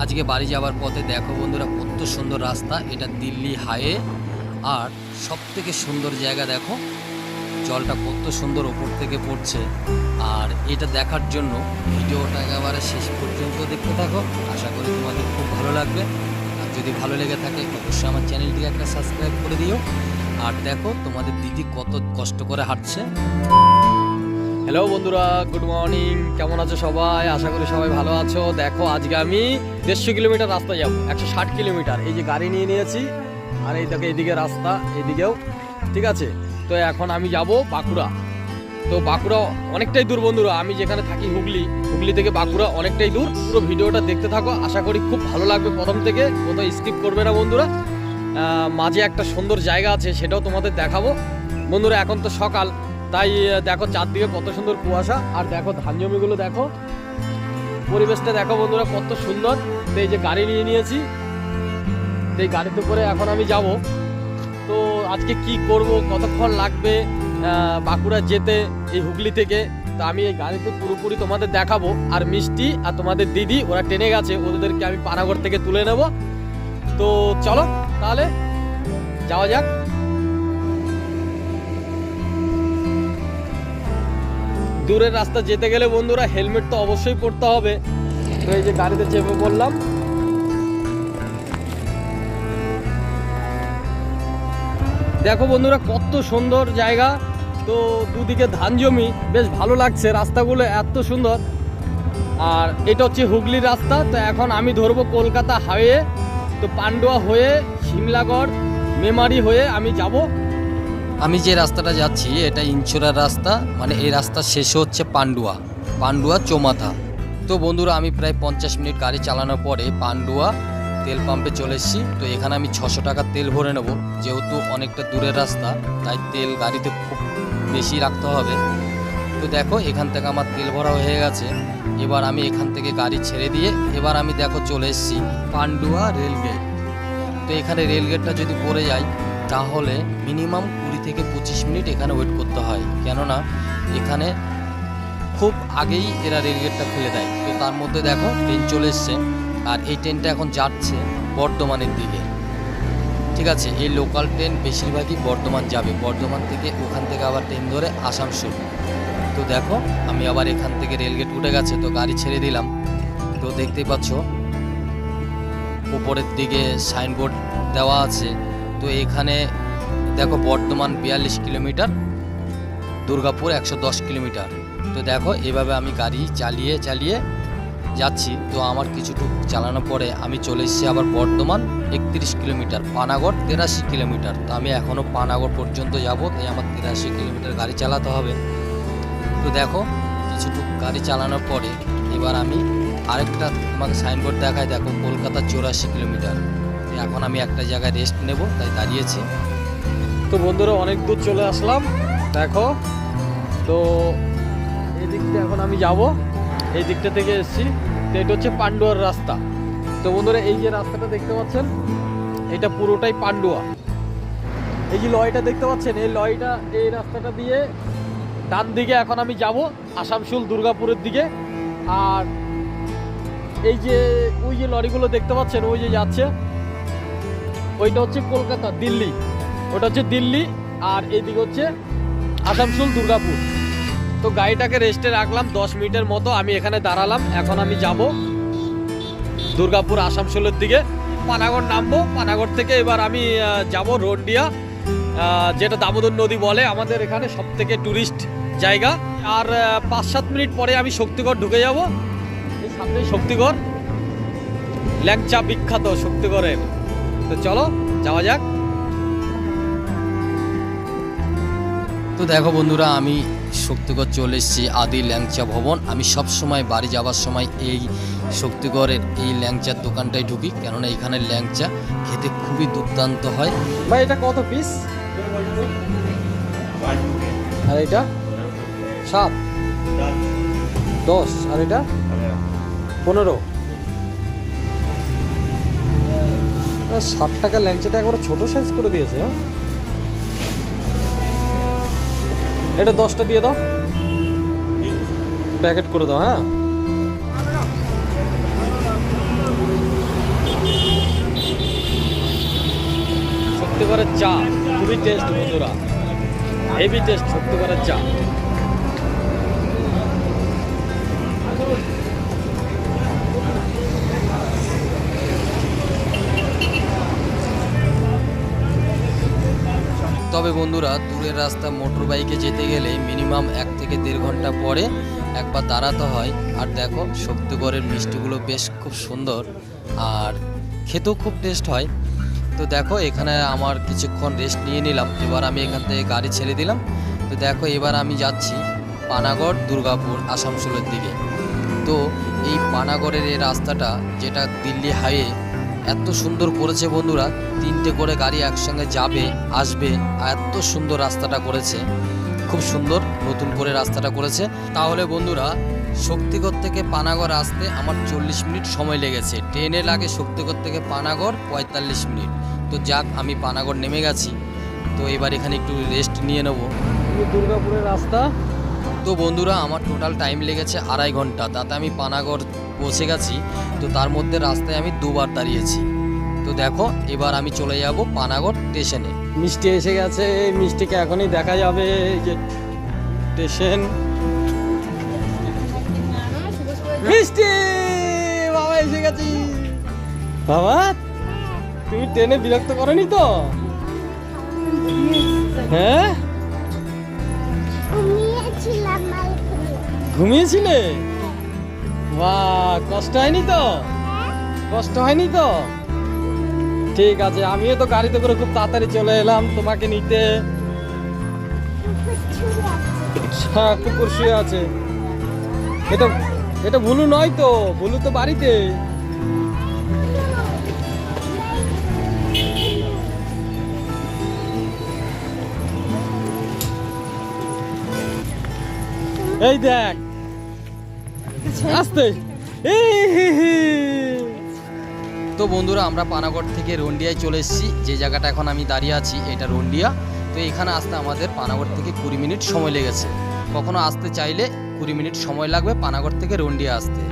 আজকে বাড়ি যাওয়ার পথে দেখো বন্ধুরা, কত সুন্দর রাস্তা। এটা দিল্লি হাইওয়ে। আর সব থেকে সুন্দর জায়গা দেখো, জলটা কত সুন্দর ওপর থেকে পড়ছে। আর এটা দেখার জন্য ভিডিওটা একেবারে শেষ পর্যন্ত দেখতে থাকো। আশা করি তোমাদের খুব ভালো লাগবে। আর যদি ভালো লেগে থাকে, অবশ্যই আমার চ্যানেলটিকে একটা সাবস্ক্রাইব করে দিও। আর দেখো তোমাদের দিদি কত কষ্ট করে হাঁটছে। হ্যালো বন্ধুরা গুড মর্নিং কেমন আছো সবাই? আশা করি সবাই ভালো আছো। দেখো, আজকে আমি দেড়শো কিলোমিটার রাস্তা যাব, একশো ষাট কিলোমিটার। এই যে গাড়ি নিয়ে নিয়েছি, আর এই দেখো এদিকে রাস্তা, এদিকেও, ঠিক আছে? তো এখন আমি যাব বাঁকুড়া। তো বাঁকুড়া অনেকটাই দূর, বন্ধুরা। আমি যেখানে থাকি হুগলি হুগলি থেকে বাঁকুড়া অনেকটাই দূর। পুরো ভিডিওটা দেখতে থাকো। আশা করি খুব ভালো লাগবে প্রথম থেকে, কোথাও স্কিপ করবে না, বন্ধুরা। মাঝে একটা সুন্দর জায়গা আছে, সেটাও তোমাদের দেখাবো। বন্ধুরা, এখন তো সকাল। তাই দেখো চারদিকে কত সুন্দর কুয়াশা, আর দেখো ধান জমিগুলো দেখো। পরিবেশটা দেখো বন্ধুরা কত সুন্দর। তো এই যে গাড়ি নিয়ে নিয়েছি, তো এই গাড়িতে করে এখন আমি যাব। তো আজকে কি করব, কতক্ষণ লাগবে বাঁকুড়া যেতে এই হুগলি থেকে? তো আমি এই গাড়িতে পুরোপুরি তোমাদের দেখাবো, আর মিষ্টি আর তোমাদের দিদি, ওরা টেনে গেছে, ওদেরকে আমি পানাগড় থেকে তুলে নেব। তো চলো তাহলে, যাওয়া যাক। দূরের রাস্তা যেতে গেলে বন্ধুরা হেলমেট তো অবশ্যই পরতে হবে। তো এই যে গাড়িতে চেপে পড়লাম। দেখো বন্ধুরা, কত সুন্দর জায়গা। তো দুদিকে ধান জমি, বেশ ভালো লাগছে। রাস্তাগুলো এত সুন্দর। আর এটা হচ্ছে হুগলির রাস্তা। তো এখন আমি ধরবো কলকাতা হাইওয়ে। তো পান্ডুয়া হয়ে, শিমলাগড়, মেমারি হয়ে আমি যাব। আমি যে রাস্তাটা যাচ্ছি, এটা ইনচুরার রাস্তা মানে এই রাস্তা শেষ হচ্ছে পান্ডুয়া পান্ডুয়া চোমাথা। তো বন্ধুরা, আমি প্রায় পঞ্চাশ মিনিট গাড়ি চালানোর পরে পান্ডুয়া তেল পাম্পে চলে এসেছি। তো এখানে আমি ছশো টাকা তেল ভরে নেব, যেহেতু অনেকটা দূরের রাস্তা, তাই তেল গাড়িতে খুব বেশি রাখতে হবে। তো দেখো, এখান থেকে আমার তেল ভরা হয়ে গেছে। এবার আমি এখান থেকে গাড়ি ছেড়ে দিয়ে, এবার আমি দেখো চলে এসেছি পান্ডুয়া রেলগেট। তো এখানে রেলগেটটা যদি পড়ে যায়, তাহলে মিনিমাম থেকে পঁচিশ মিনিট এখানে ওয়েট করতে হয়। কেননা, এখানে খুব আগেই এরা রেলগেটটা খুলে দেয়। তো তার মধ্যে দেখো ট্রেন চলে এসছে। আর এই ট্রেনটা এখন যাচ্ছে বর্ধমানের দিকে। ঠিক আছে, এই লোকাল ট্রেন বেশিরভাগই বর্ধমান যাবে। বর্ধমান থেকে ওখান থেকে আবার ট্রেন ধরে আসানসোল। তো দেখো, আমি আবার এখান থেকে রেলগেট উঠে গেছে, তো গাড়ি ছেড়ে দিলাম। তো দেখতেই পাচ্ছ, উপরের দিকে সাইনবোর্ড দেওয়া আছে। তো এখানে দেখো বর্ধমান বিয়াল্লিশ কিলোমিটার, দুর্গাপুর একশো দশ কিলোমিটার। তো দেখো, এভাবে আমি গাড়ি চালিয়ে চালিয়ে যাচ্ছি। তো আমার কিছুটুকু চালানোর পরে আমি চলে এসেছি আবার বর্ধমান একত্রিশ কিলোমিটার, পানাগড় তেরাশি কিলোমিটার। তো আমি এখনও পানাগড় পর্যন্ত যাব, তাই আমার তেরাশি কিলোমিটার গাড়ি চালাতে হবে। তো দেখো, কিছুটুকু গাড়ি চালানোর পরে এবার আমি আরেকটা তোমাকে সাইনবোর্ড দেখায়, দেখো কলকাতা চৌরাশি কিলোমিটার। এখন আমি একটা জায়গায় রেস্ট নেব, তাই দাঁড়িয়েছি। তো বন্ধুরা, অনেক দূর চলে আসলাম। দেখো, তো এই দিকটা এখন আমি যাব। এই দিকটা থেকে এসেছি। তো এটা হচ্ছে পান্ডুয়ার রাস্তা। তো বন্ধুরা, এই যে রাস্তাটা দেখতে পাচ্ছেন, এটা পুরোটাই পান্ডুয়া। এই যে লয়টা দেখতে পাচ্ছেন, এই লয়টা, এই রাস্তাটা দিয়ে ডান দিকে এখন আমি যাব, আসানসোল দুর্গাপুরের দিকে। আর এই যে, ওই যে লরিগুলো দেখতে পাচ্ছেন, ওই যে যাচ্ছে, ওইটা হচ্ছে কলকাতা, দিল্লি। ওটা হচ্ছে দিল্লি, আর এইদিকে হচ্ছে আসানসোল, দুর্গাপুর। তো গাড়িটাকে রেস্টে রাখলাম দশ মিনিটের মতো, আমি এখানে দাঁড়ালাম, এখন আমি যাব দুর্গাপুর আসানসোলের দিকে। পানাগড় নামবো, পানাগড় থেকে এবার আমি যাব রন্ডিয়া যেটা দামোদর নদী বলে, আমাদের এখানে সব থেকে ট্যুরিস্ট জায়গা। আর পাঁচ সাত মিনিট পরে আমি শক্তিগড় ঢুকে যাব। সামনে শক্তিগড়, ল্যাংচা বিখ্যাত শক্তিগড়ের। তো চলো, যাওয়া যাক। তো দেখো বন্ধুরা, আমি শক্তিগড় চলে এসেছি আদি ল্যাংচা ভবন। আমি সব সময় বাড়ি যাওয়ার সময় এই শক্তিগড়ের এই ল্যাংচার দোকানটায় ঢুকি, কেননা এখানে ল্যাংচা খেতে খুবই দুর্দান্ত হয়। ভাই, এটা কত পিস আর এটা? সাত। দশ। আর এটা? পনেরো। ষাট টাকা ল্যাংচাটা একবার ছোট সাইজ করে দিয়েছে হ্যাঁ? এটা দশটা দিয়ে দাও। প্যাকেট করে দাও হ্যাঁ। সত্যিকারের চা, খুবই টেস্ট বন্ধুরা। হেভি টেস্ট সত্যিকারের চা। তবে বন্ধুরা, দূরের রাস্তা মোটর বাইকে যেতে গেলে মিনিমাম এক থেকে দেড় ঘণ্টা পরে একবার দাঁড়াতে হয়। আর দেখো, শক্তিগড়ের মিষ্টিগুলো বেশ খুব সুন্দর আর খেতেও খুব টেস্ট হয়। তো দেখো, এখানে আমার কিছুক্ষণ রেস্ট নিয়ে নিলাম। এবার আমি এখান থেকে গাড়ি ছেড়ে দিলাম। তো দেখো, এবার আমি যাচ্ছি পানাগড়, দুর্গাপুর, আসানসোলের দিকে। তো এই পানাগড়ের এই রাস্তাটা, যেটা দিল্লি হাইওয়ে এত সুন্দর করেছে বন্ধুরা। তিনটে করে গাড়ি একসঙ্গে যাবে, আসবে, এত সুন্দর রাস্তাটা করেছে। খুব সুন্দর নতুন করে রাস্তাটা করেছে। তাহলে বন্ধুরা, শক্তিগড় থেকে পানাগড় আসতে আমার চল্লিশ মিনিট সময় লেগেছে। ট্রেনে লাগে শক্তিগড় থেকে পানাগড় পঁয়তাল্লিশ মিনিট। তো যাক, আমি পানাগড় নেমে গেছি। তো এবার এখানে একটু রেস্ট নিয়ে নেব। দুর্গাপুরের রাস্তা। তো বন্ধুরা, আমার টোটাল টাইম লেগেছে আড়াই ঘণ্টা। তাতে আমি পানাগড় পৌঁছে গেছি। তো তার মধ্যে রাস্তায় আমি দুবার দাঁড়িয়েছি। তো দেখো, এবার আমি চলে যাব পানাগড় স্টেশনে মিষ্টি এসে গেছে। মিষ্টিকে এখনই দেখা যাবে। যে স্টেশন মিষ্টি! বাবা, এসে গেছি। বাবা, তুমি ট্রেনে বিরক্ত করনি তো? হ্যাঁ? ঘুমিয়েছিলে? বাহ, কষ্ট হয়নি তো? কষ্ট হয়নি তো? ঠিক আছে, আমিও তো গাড়িতে করে খুব তাড়াতাড়ি চলে এলাম, তোমাকে নিতে। হ্যাঁ কুকুর শুয়ে আছে। এটা এটা ভুলু নয় তো, ভুলু তো বাড়িতে। এই দেখ আসতে। তো বন্ধুরা আমরা পানাগড় থেকে রন্ডিয়ায় চলে এসেছি। যে জায়গাটা এখন আমি দাঁড়িয়ে আছি এটা রন্ডিয়া। তো এখানে আসতে আমাদের পানাগড় থেকে কুড়ি মিনিট সময় লেগেছে। কখনো আসতে চাইলে কুড়ি মিনিট সময় লাগবে পানাগড় থেকে রন্ডিয়া আসতে।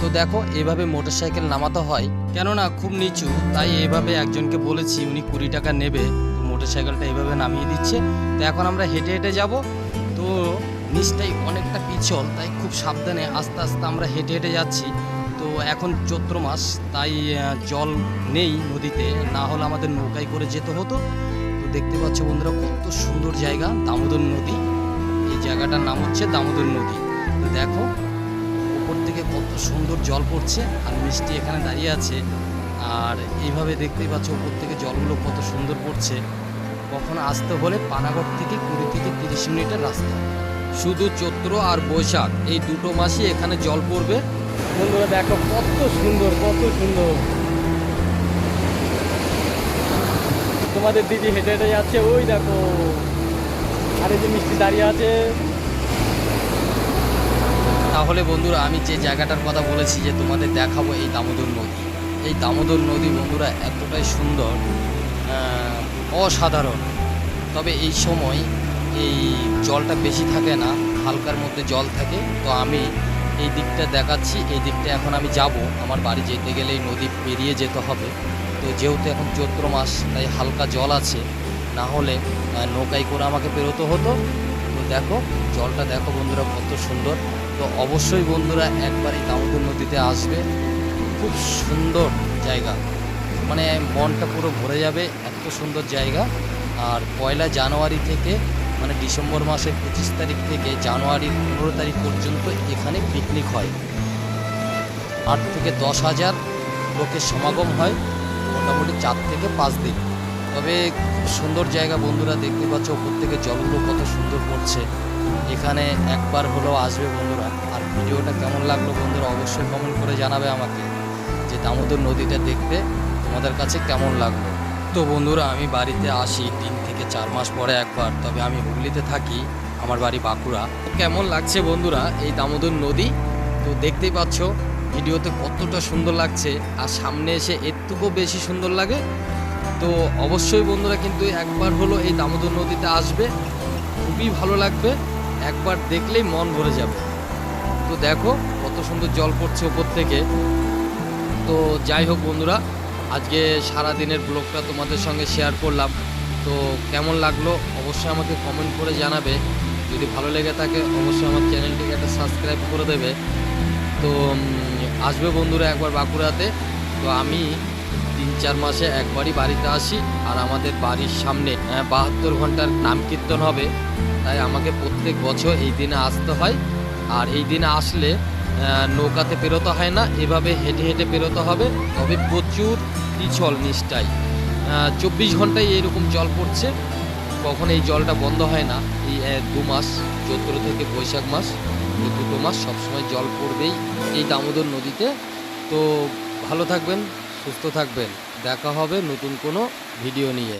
তো দেখো এভাবে মোটরসাইকেল নামাতে হয়। কেননা খুব নিচু তাই এইভাবে একজনকে বলেছি উনি কুড়ি টাকা নেবে। তো মোটরসাইকেলটা এইভাবে নামিয়ে দিচ্ছে। তো এখন আমরা হেঁটে হেঁটে যাব। তো নিচটাই অনেকটা পিছল, তাই খুব সাবধানে আস্তে আস্তে আমরা হেঁটে হেঁটে যাচ্ছি। তো এখন চৈত্র মাস, তাই জল নেই নদীতে, না হলে আমাদের নৌকায় করে যেতে হতো। তো দেখতে পাচ্ছ বন্ধুরা কত সুন্দর জায়গা, দামোদর নদী। এই জায়গাটার নাম হচ্ছে দামোদর নদী। তো দেখো উপর থেকে কত সুন্দর জল পড়ছে আর মিষ্টি এখানে দাঁড়িয়ে আছে। আর এইভাবে দেখতেই পাচ্ছ উপর থেকে জলগুলো কত সুন্দর পড়ছে। কখনো আসতে হলে পানাগড় থেকে কুড়ি থেকে তিরিশ মিনিটের রাস্তা। শুধু চৈত্র আর বৈশাখ। এই দুটো মাসই এখানে জল পড়বে। বন্ধুরা দেখো কত সুন্দর কত সুন্দর। তোমাদের দিদি হেঁটে হেঁটে যাচ্ছে ওই দেখো। আরে যে মিষ্টি দাঁড়িয়ে আছে। তাহলে বন্ধুরা আমি যে জায়গাটার কথা বলেছি যে তোমাদের দেখাবো এই দামোদর নদী। এই দামোদর নদী বন্ধুরা এতটাই সুন্দর অসাধারণ। তবে এই সময় এই জলটা বেশি থাকে না, হালকার মধ্যে জল থাকে। তো আমি এই দিকটা দেখাচ্ছি, এই দিকটা এখন আমি যাব। আমার বাড়ি যেতে গেলে এই নদী পেরিয়ে যেতে হবে। তো যেহেতু এখন চৈত্র মাস, তাই হালকা জল আছে। না হলে নৌকায় করে আমাকে বেরোতে হতো। তো দেখো, জলটা দেখো বন্ধুরা কত সুন্দর। তো অবশ্যই বন্ধুরা একবার এই দামোদর নদীতে আসবে। খুব সুন্দর জায়গা। মানে মনটা পুরো ভরে যাবে, এত সুন্দর জায়গা। আর পয়লা জানুয়ারি থেকে মানে ডিসেম্বর মাসের পঁচিশ তারিখ থেকে জানুয়ারির পনেরো তারিখ পর্যন্ত এখানে পিকনিক হয়। আট থেকে দশ হাজার লোকের সমাগম হয়, মোটামুটি চার থেকে পাঁচ দিন। তবে খুব সুন্দর জায়গা বন্ধুরা, দেখতে পাচ্ছ ওপর থেকে জলগুলো কত সুন্দর পড়ছে। এখানে একবার হলেও আসবে বন্ধুরা। আর ভিডিওটা কেমন লাগল বন্ধুরা, অবশ্যই কমেন্ট করে জানাবে আমাকে যে দামোদর নদীটা দেখতে তোমাদের কাছে কেমন লাগল। তো বন্ধুরা, আমি বাড়িতে আসি তিন থেকে চার মাস পরে একবার। তবে আমি হুগলিতে থাকি, আমার বাড়ি বাঁকুড়া। কেমন লাগছে বন্ধুরা এই দামোদর নদী? তো দেখতেই পাচ্ছ, ভিডিওতে কতটা সুন্দর লাগছে, আর সামনে এসে এরটুকু বেশি সুন্দর লাগে। তো অবশ্যই বন্ধুরা কিন্তু একবার হলো এই দামোদর নদীতে আসবে, খুবই ভালো লাগবে। একবার দেখলেই মন ভরে যাবে। তো দেখো, কত সুন্দর জল পড়ছে ওপর থেকে। তো যাই হোক বন্ধুরা আজকে সারা দিনের ব্লগটা তোমাদের সঙ্গে শেয়ার করলাম। তো কেমন লাগল? অবশ্যই আমাকে কমেন্ট করে জানাবে। যদি ভালো লেগে থাকে, অবশ্যই আমার চ্যানেলটিকে একটা সাবস্ক্রাইব করে দেবে। তো আসবে বন্ধুরা একবার বাঁকুড়াতে। তো আমি তিন চার মাসে একবারই বাড়িতে আসি আর আমাদের বাড়ির সামনে বাহাত্তর ঘণ্টার নাম কীর্তন হবে। তাই আমাকে প্রত্যেক বছর এই দিনে আসতে হয়। আর এই দিনে আসলে নৌকাতে পেরোতে হয় না, এভাবে হেঁটে হেঁটে পেরোতে হবে। তবে প্রচুর পিছল নিচটাই চব্বিশ ঘন্টায় এইরকম জল পড়ছে। কখন এই জলটা বন্ধ হয় না। এই দু মাস চৈত্র থেকে বৈশাখ মাস, এই দুটো মাস সবসময় জল পড়বেই এই দামোদর নদীতে। তো ভালো থাকবেন, সুস্থ থাকবেন। দেখা হবে নতুন কোনো ভিডিও নিয়ে।